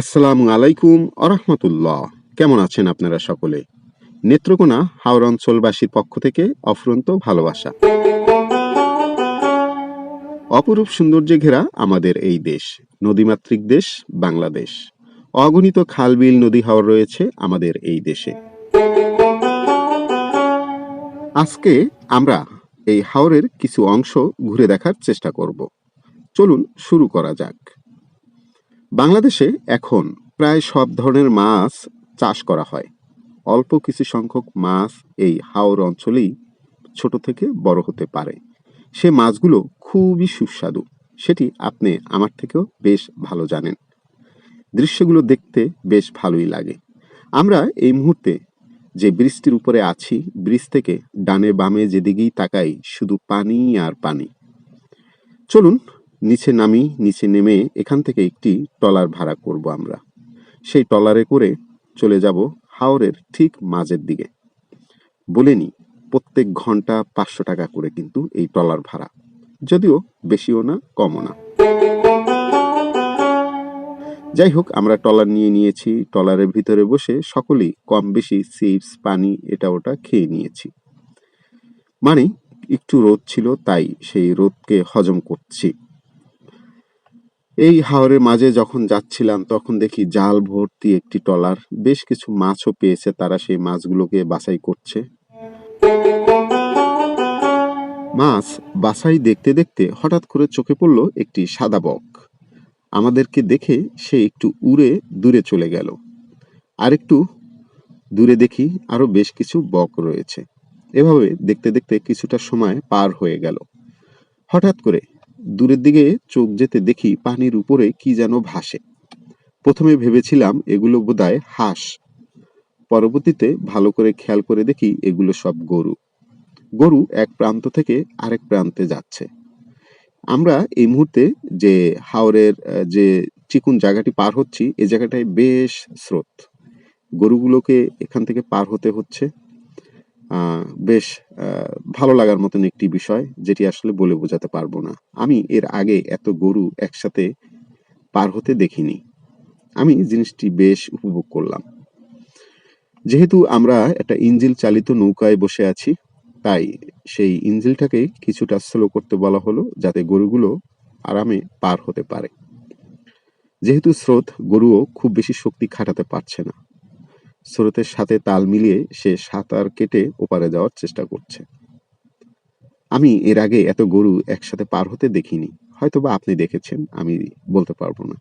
আসসালামু আলাইকুম আরহামতুল্লাহ। কেমন আছেন আপনারা সকলে? নেত্রকোনা হাওড় অঞ্চলবাসীর পক্ষ থেকে অফুরন্ত ভালোবাসা। অপরূপ সৌন্দর্যে ঘেরা আমাদের এই দেশ, নদীমাতৃক দেশ বাংলাদেশ। অগণিত খালবিল নদী হাওর রয়েছে আমাদের এই দেশে। আজকে আমরা এই হাওরের কিছু অংশ ঘুরে দেখার চেষ্টা করব। চলুন শুরু করা যাক। বাংলাদেশে এখন প্রায় সব ধরনের মাছ চাষ করা হয়। অল্প কিছু সংখ্যক মাছ এই হাওর অঞ্চলেই ছোট থেকে বড় হতে পারে। সে মাছগুলো খুবই সুস্বাদু। সেটি আপনি আমার থেকেও বেশ ভালো জানেন। দৃশ্যগুলো দেখতে বেশ ভালোই লাগে। আমরা এই মুহূর্তে যে ব্রিজটির উপরে আছি, ব্রিজ থেকে ডানে বামে যেদিকেই তাকাই, শুধু পানি আর পানি। চলুন নিচে নামি, নিচে নেমে এখান থেকে একটি ট্রলার ভাড়া করব আমরা। সেই ট্রলারে করে চলে যাব হাওরের ঠিক মাঝের দিকে। বলে নি, প্রত্যেক ঘণ্টা পাঁচশো টাকা করে কিন্তু এই ট্রলার ভাড়া। যদিও বেশিও না, কমও না। যাই হোক, আমরা ট্রলার নিয়ে নিয়েছি। ট্রলারের ভিতরে বসে সকলেই কম বেশি চিপস, পানি, এটা ওটা খেয়ে নিয়েছি। মানে একটু রোদ ছিল, তাই সেই রোদকে হজম করছি। এই হাওরের মাঝে যখন যাচ্ছিলাম, তখন দেখি জাল ভর্তি একটি ট্রলার। বেশ কিছু মাছও পেয়েছে তারা সেই মাছগুলোকে বাছাই করছে। মাছ বাছাই দেখতে দেখতে হঠাৎ করে চোখে পড়ল একটি সাদা বক। আমাদেরকে দেখে সে একটু উড়ে দূরে চলে গেল। আরেকটু দূরে দেখি আরও বেশ কিছু বক রয়েছে। এভাবে দেখতে দেখতে কিছুটা সময় পার হয়ে গেল। হঠাৎ করে দূরের দিকে চোখ যেতে দেখি পানির উপরে কি যেন ভাসে। প্রথমে ভেবেছিলাম এগুলো বোধহয় হাঁস। পরবর্তীতে ভালো করে খেয়াল করে দেখি এগুলো সব গরু। গরু এক প্রান্ত থেকে আরেক প্রান্তে যাচ্ছে। আমরা এই মুহূর্তে যে হাওরের যে চিকুন জায়গাটি পার হচ্ছি এই জায়গাটায় বেশ স্রোত। গরুগুলোকে এখান থেকে পার হতে হচ্ছে। বেশ ভালো লাগার মতন একটি বিষয় যেটি আসলে বলে বোঝাতে পারব না। আমি এর আগে এত গরু একসাথে পার হতে দেখিনি। আমি জিনিসটি বেশ উপভোগ করলাম। যেহেতু আমরা একটা ইঞ্জিল চালিত নৌকায় বসে আছি, তাই সেই ইঞ্জিলটাকে কিছুটা স্লো করতে বলা হলো যাতে গরুগুলো আরামে পার হতে পারে। যেহেতু স্রোত গরুও খুব বেশি শক্তি খাটাতে পারছে না। স্রোতের সাথে তাল মিলিয়ে সে সাঁতার কেটে ওপারে যাওয়ার চেষ্টা করছে। আমি এর আগে এত গরু একসাথে পার হতে দেখিনি। হয়তোবা আপনি দেখেছেন, আমি বলতে পারব না।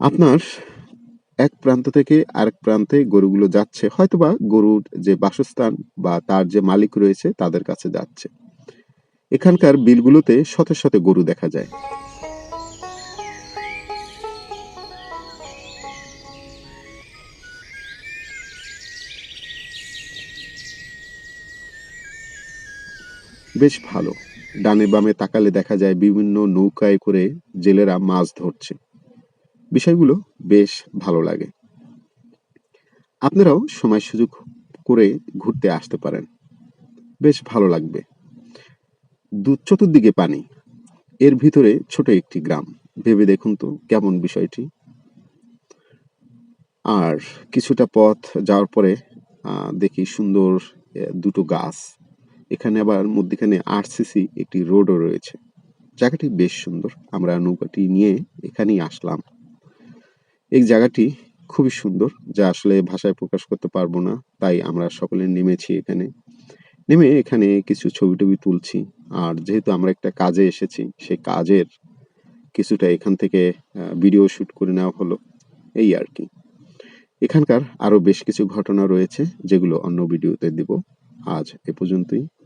আপনার এক প্রান্ত থেকে আরেক প্রান্তে গরুগুলো যাচ্ছে, হয়তোবা গরুর যে বাসস্থান বা তার যে মালিক রয়েছে তাদের কাছে যাচ্ছে। এখানকার বিলগুলোতে শত শত গরু দেখা যায়। বেশ ভালো। ডানে বামে তাকালে দেখা যায় বিভিন্ন নৌকায় করে জেলেরা মাছ ধরছে। বিষয়গুলো বেশ ভালো লাগে। আপনারাও সময় সুযোগ করে ঘুরতে আসতে পারেন। বেশ ভালো লাগবে। দু চতুর্দিকে পানি। এর ভিতরে ছোট একটি গ্রাম। ভেবে দেখুন তো কেমন বিষয়টি। আর কিছুটা পথ যাওয়ার পরে দেখি সুন্দর দুটো গাছ। এখানে আবার মধ্যখানে আরসিসি একটি রোডও রয়েছে। জায়গাটি বেশ সুন্দর। আমরা নৌকাটি নিয়ে এখানেই আসলাম। এই জায়গাটি খুবই সুন্দর, যা আসলে ভাষায় প্রকাশ করতে পারব না, তাই আমরা সকলে নেমেছি এখানে। নেমে এখানে কিছু ছবি টবি তুলছি, আর যেহেতু আমরা একটা কাজে এসেছি সেই কাজের কিছুটা এখান থেকে ভিডিও শুট করে নেওয়া হলো, এই আর কি। এখানকার আরও বেশ কিছু ঘটনা রয়েছে, যেগুলো অন্য ভিডিওতে দিব। আজ এ পর্যন্তই।